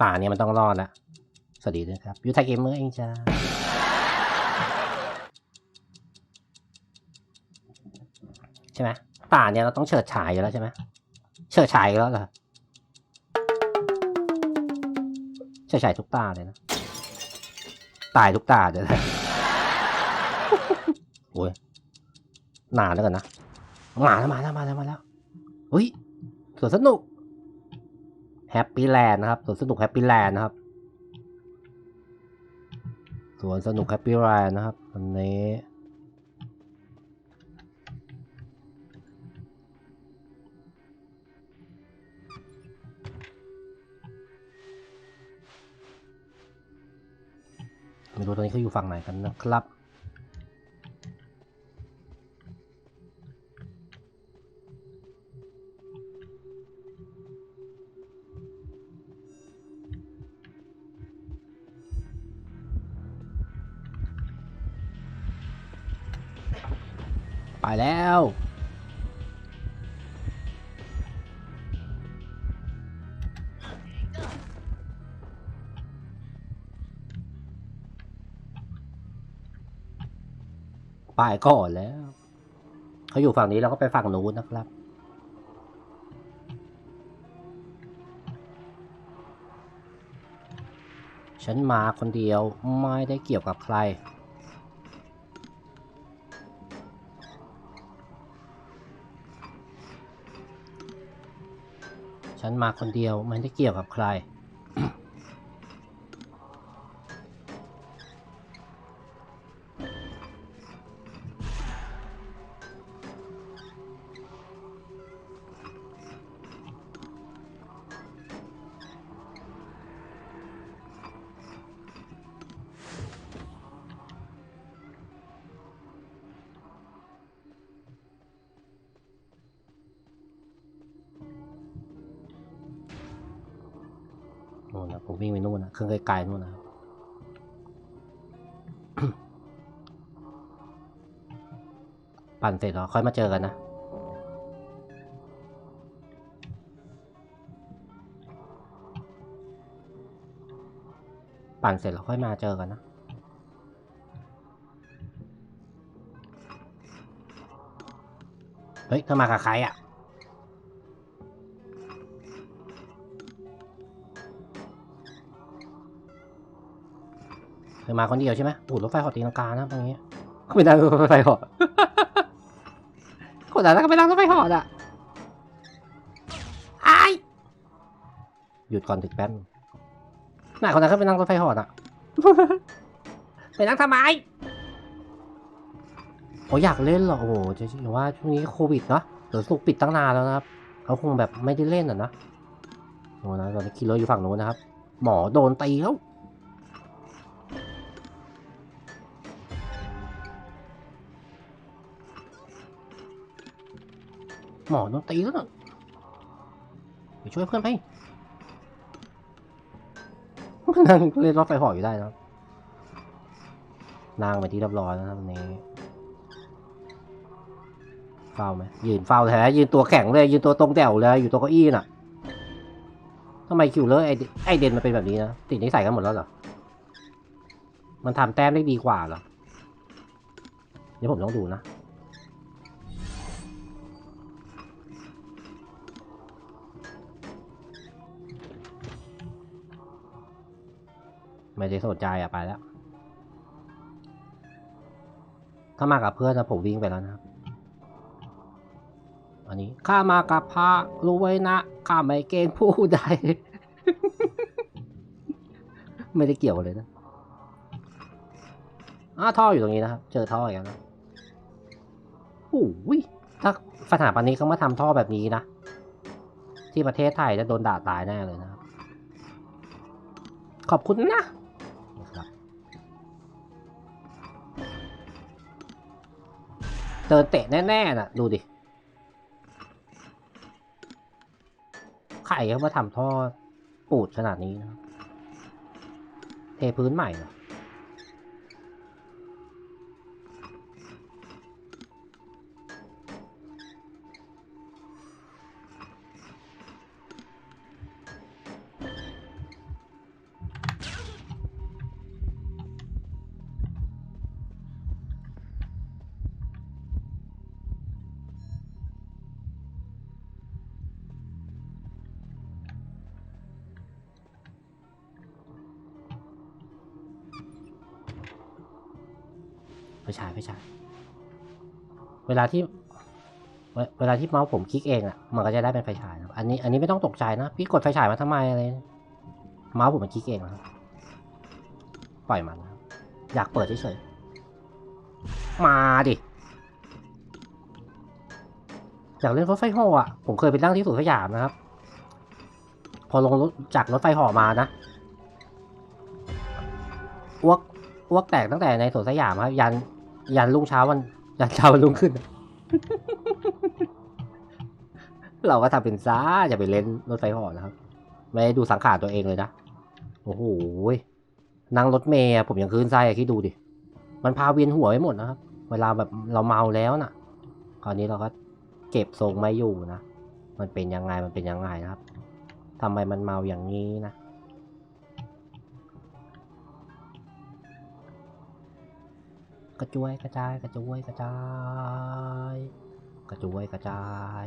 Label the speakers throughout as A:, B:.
A: ป่าเนี่ยมันต้องรอดล้วสวัสดีด้วยครับยูไทเกมเมอร์เองจ้าใช่ไหมป่าเนี่ยเราต้องเฉิดฉายอยู่แล้วใช่ไหมเฉิดฉายแล้วเหรอเฉิดฉายทุกตาเลยนะตายทุกตาเลยนะโอ้ยนานแล้วกันนะมาแล้วมาแล้วมาแล้วมาแล้วเฮ้ยสวนสนุก แฮปปี้แลนด์นะครับสวนสนุกแฮปปี้แลนด์นะครับสวนสนุกแฮปปี้แลนด์นะครับวันนี้ไม่รู้ตอนนี้เขาอยู่ฝั่งไหนกันนะครับ ไปแล้วไปก่อนแล้ว เขาอยู่ฝั่งนี้เราก็ไปฝั่งนู้นนะครับฉันมาคนเดียวไม่ได้เกี่ยวกับใคร ฉันมาคนเดียวมันไม่เกี่ยวกับใคร นู่นนะผมวิ่งไปนู่นนะเครื่องไกลๆนู่นนะปั่นเสร็จแล้วค่อยมาเจอกันนะปั่นเสร็จแล้วค่อยมาเจอกันนะ เฮ้ยเธอมากับใครอะ เธอมาคนเดียวใช่ไหมอูดรถไฟหอตีลังกานะตรงนี้ไม่ได้รถไฟหอดคนนั้นก็ไม่นั่งรถไฟหอดอะไอหยุดก่อนถึงแป๊บน่าคนนั้นก็ไปนั่งรถไฟหอดอะไปนั่งทำไมโอ้อยากเล่นเหรอโอ้โหจะว่าช่วงนี้โควิดเนาะเดี๋ยวสุกปิดตั้งนานแล้วนะครับเขาคงแบบไม่ได้เล่นอะนะโอ้นะตอนนี้ขี่รอยู่ฝั่งโน้นนะครับ หมอโดนตีแล้ว หมอโดนตีแล้วไปช่วยเพื่อนไปนั่งเล่นรถไฟเหออยู่ได้นะนั่งไปที่เรียบร้อยแล้วนะครับวันนี้เฝ้าไหมยืนเฝ้าแท้ยืนตัวแข็งเลยยืนตัวตรงแถวเลยอยู่ตัวเก้าอี้น่ะทำไมคิวเลอร์ไอเดไอเดนมันเป็นแบบนี้นะติดนิสัยกันหมดแล้วเหรอมันทำแต้มได้ดีกว่าเหรอเดี๋ยวผมต้องดูนะ ไม่ได้สนใจอะไปแล้ว ถ้ามากับเพื่อนนะผมวิ่งไปแล้วนะครับ อันนี้ข้ามากับพระรู้ไว้นะข้าไม่เกณฑ์ผู้ใด ไม่ได้เกี่ยวเลยนะอ้าท่ออยู่ตรงนี้นะครับ เจอท่ออีกแล้วนะโอ้ยถ้าสถาปนิกเขามาทำท่อแบบนี้นะ ที่ประเทศไทยจะโดนด่าตายแน่เลยนะครับ ขอบคุณนะ เดินเตะแน่ๆน่ะ ดูดิ ไข่เขามาทำท่อปูดขนาดนี้นะ เทพื้นใหม่ ไฟฉายไฟฉาย เวลาที่ เวลาที่เมาส์ผมคลิกเองอะ มันก็จะได้เป็นไฟฉายนะอันนี้ อันนี้ไม่ต้องตกใจนะ พี่กดไฟฉายมาทำไมอะไร เมาส์ผมมันคลิกเองนะปล่อยมันนะอยากเปิดเฉยๆ มาดิอยากเล่นรถไฟเหออะ ผมเคยไปนั่งที่สวนสยามนะครับ พอลงรถจากรถไฟเหอมานะอ้วก อ้วกแตกตั้งแต่ในสวนสยามครับ ยันยันรุ่งเช้าวันยันเช้าวันรุ่งขึ้น เราก็ทำเป็นซ่าจะไปเล่นรถไฟเหอนะครับ ไม่ได้ดูสังขารตัวเองเลยนะ โอ้โหนั่งรถเมย์ผมยังคืนไส้อะคิดดูดิ มันพาเวียนหัวไปหมดนะครับ เวลาแบบเราเมาแล้วน่ะ คราวนี้เราก็เก็บทรงไม่อยู่นะ มันเป็นยังไงมันเป็นยังไงนะครับทำไมมันเมาอย่างนี้นะ กระจวยกระจายกระจวยกระจาย กระจวยกระจาย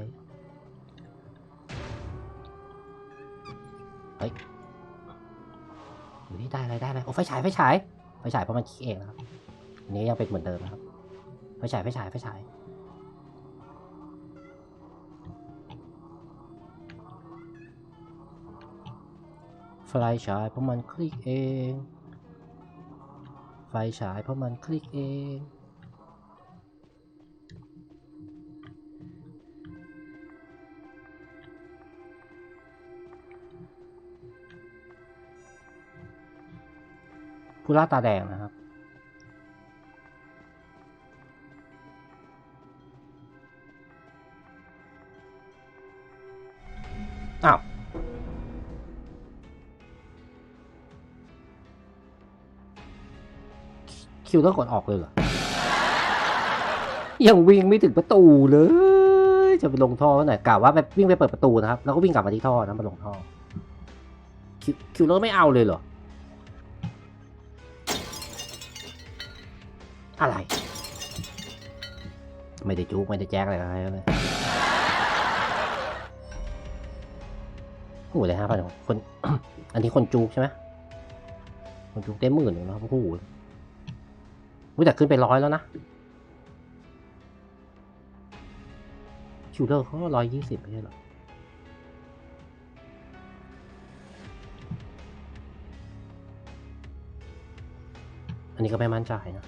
A: เฮ้ยอยู่นี่ได้อะไรได้อะไรโอ้ไฟฉายไฟฉายไฟฉายเพราะมันคิดเองนะครับอันนี้ยังเป็นเหมือนเดิมนะครับไฟฉายไฟฉายไฟฉายไฟฉายเพราะมันคลิกเอง ฉายเพราะมันคลิกเอง ผู้ล่าตาแดงนะครับอ้าว คิวต้องกดออกเลยเหรอ ยังวิ่งไม่ถึงประตูเลย จะไปลงท่อหน่อยกะว่าไปวิ่งไปเปิดประตูนะครับ แล้วก็วิ่งกลับมาที่ท่อนะมาลงท่อ คิวคิวเลอร์ไม่เอาเลยเหรอ อะไร ไม่ได้จูกไม่ได้แจ้งอะไรเลยโอ้โหเลยห้าพันคน อันนี้คนจูกใช่ไหมคนจูกเต็มหมื่นเลยนะครับโอุ้ยแต่ขึ้นไปร้อยแล้วนะคิวเลอร์เขาร้อยยี่สิบไม่ใช่หรออันนี้ก็ไม่มั่นใจนะ